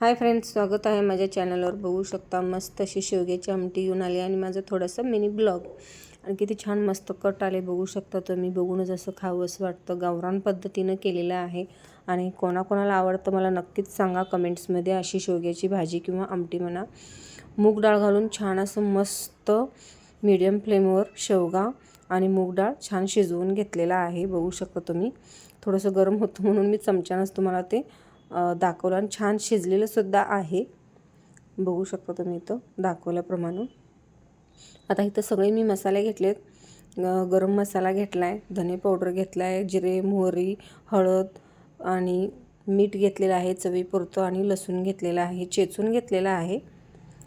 Hi friends स्वागत आहे माझ्या चॅनलवर. बघू शकता मस्त अशी शेवग्याची आमटी घेऊन आली आणि माझं थोडंसं मिनी ब्लॉग. आणि किती छान मस्त कट आले. बघू शकता तुम्ही बघूनच असं खावं असं वाटतं. गावरान पद्धतीनं केलेलं आहे आणि कोणाकोणाला आवडतं मला नक्कीच सांगा कमेंट्समध्ये अशी शेवग्याची भाजी किंवा आमटी म्हणा. मूग डाळ घालून छान असं मस्त मीडियम फ्लेमवर शेवगा आणि मूग डाळ छान शिजवून घेतलेला आहे. बघू शकता तुम्ही. थोडंसं गरम होतं म्हणून मी चमच्यानंच तुम्हाला ते दाखवलं आणि छान शिजलेलंसुद्धा आहे. बघू शकता तुम्ही इथं दाखवल्याप्रमाणे. आता इथं सगळे मी मसाले घेतलेत. गरम मसाला घेतला आहे धने पावडर घेतला आहे जिरे मोहरी हळद आणि मीठ घेतलेलं आहे चवीपुरतं आणि लसूण घेतलेलं आहे चेचून घेतलेलं आहे.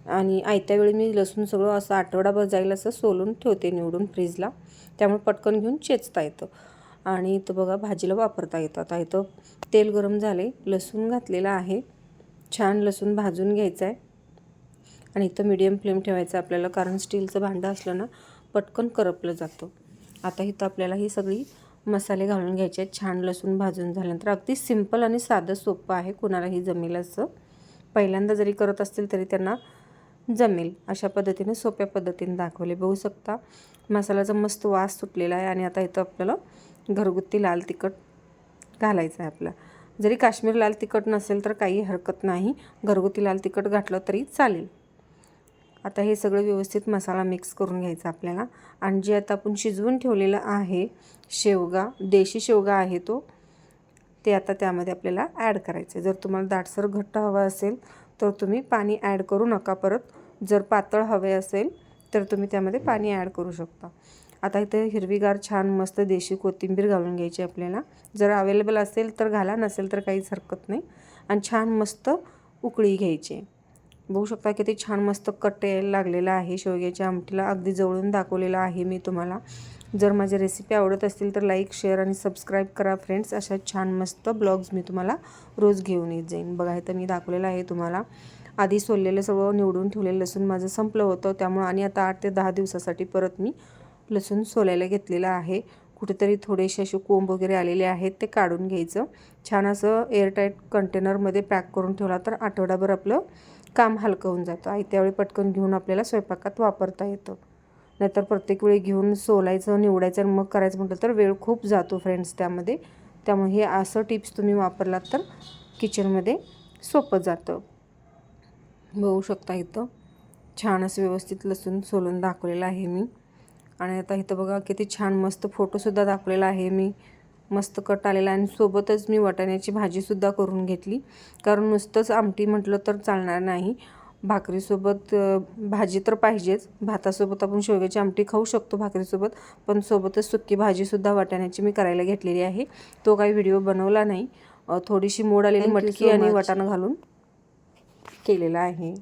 आणि आयत्या वेळी मी लसूण सगळं असं आठवडाभर जाईल असं सोलून ठेवते निवडून फ्रीजला. त्यामुळे पटकन घेऊन चेचता येतं. आणि इथं बघा भाजीला वापरता येतं. आता इथं तेल गरम झाले लसूण घातलेला आहे. छान लसूण भाजून घ्यायचं आहे आणि इथं मीडियम फ्लेम ठेवायचं आपल्याला कारण स्टीलचं भांडं असलं ना पटकन करपलं जातं. आता इथं आपल्याला ही सगळी मसाले घालून घ्यायचे आहेत. छान लसूण भाजून झाल्यानंतर अगदी सिंपल आणि साधं सोपं आहे कुणालाही जमेल असं. पहिल्यांदा जरी करत असतील तरी त्यांना जमेल. अशा पद्धतीने सोप्या पद्धतीने दाखवले. बघू शकता मसाल्याचा मस्त वास सुटलेला आहे. आणि आता इथं आपल्याला घरगुती लाल तिखट घालायचं आहे आपला. जरी काश्मीर लाल तिखट नसेल तर काही हरकत नाही. घरगुती लाल तिखट घातलं तरी चालेल. आता हे सगळं व्यवस्थित मसाला मिक्स करून घ्यायचा आपल्याला. आणि जे आता आपण शिजवून ठेवलेलं आहे शेवगा देशी शेवगा आहे तो ते आता त्यामध्ये आपल्याला ॲड करायचं आहे. जर तुम्हाला दाटसर घट्ट हवा असेल तर तुम्ही पाणी ॲड करू नका परत. जर पातळ हवे असेल तर तुम्ही त्यामध्ये पाणी ॲड करू शकता. आता इथे हिरवीगार छान मस्त देशी कोथिंबीर घालून घ्यायची आपल्याला. जर अवेलेबल असेल तर घाला नसेल तर काहीच हरकत नाही. आणि छान मस्त उकळी घ्यायची. बघू शकता किती छान मस्त कट यायला लागलेला आहे. शेवग्याच्या आमटीला अगदी जवळून दाखवलेला आहे मी तुम्हाला. जर माझ्या रेसिपी आवडत असतील तर लाईक शेअर आणि सबस्क्राईब करा फ्रेंड्स अशा छान मस्त ब्लॉग्स मी तुम्हाला रोज घेऊन येत जाईन. बघा तर मी दाखवलेलं आहे तुम्हाला. आधी सोललेलं सगळं निवडून ठेवलेलं लसूण माझं संपलं होतं त्यामुळं आणि आता आठ ते दहा दिवसासाठी परत मी लसूण सोलायला घेतलेलं आहे. कुठेतरी थोडेसे असे कोंब वगैरे आलेले आहेत ते काढून घ्यायचं. छान असं एअरटाईट कंटेनरमध्ये पॅक करून ठेवला तर आठवडाभर आपलं काम हलकं होऊन जातं. आई त्यावेळी पटकन घेऊन आपल्याला स्वयंपाकात वापरता येतं. नाहीतर प्रत्येक वेळी घेऊन सोलायचं निवडायचं आणि मग करायचं म्हटलं तर वेळ खूप जातो फ्रेंड्स त्यामध्ये. त्यामुळे हे असं टिप्स तुम्ही वापरलात तर किचनमध्ये सोपं जातं. बघू शकता इथं. छान असं व्यवस्थित लसूण सोलून दाखवलेलं आहे मी. आणि आता इथं बघा किती छान मस्त फोटोसुद्धा दाखवलेला आहे मी. मस्त कट आलेला आणि सोबतच मी वाटाण्याची भाजीसुद्धा करून घेतली. कारण नुसतंच आमटी म्हटलं तर चालणार नाही. भाकरीसोबत भाजी तर पाहिजेच. भातासोबत आपण शेवग्याची आमटी खाऊ शकतो भाकरीसोबत. पण सोबतच सुक्की भाजीसुद्धा वाटाण्याची मी करायला घेतलेली आहे. तो काही व्हिडिओ बनवला नाही. थोडीशी मोड आलेली मटकी आणि वाटाणं घालून. केलेला आहे.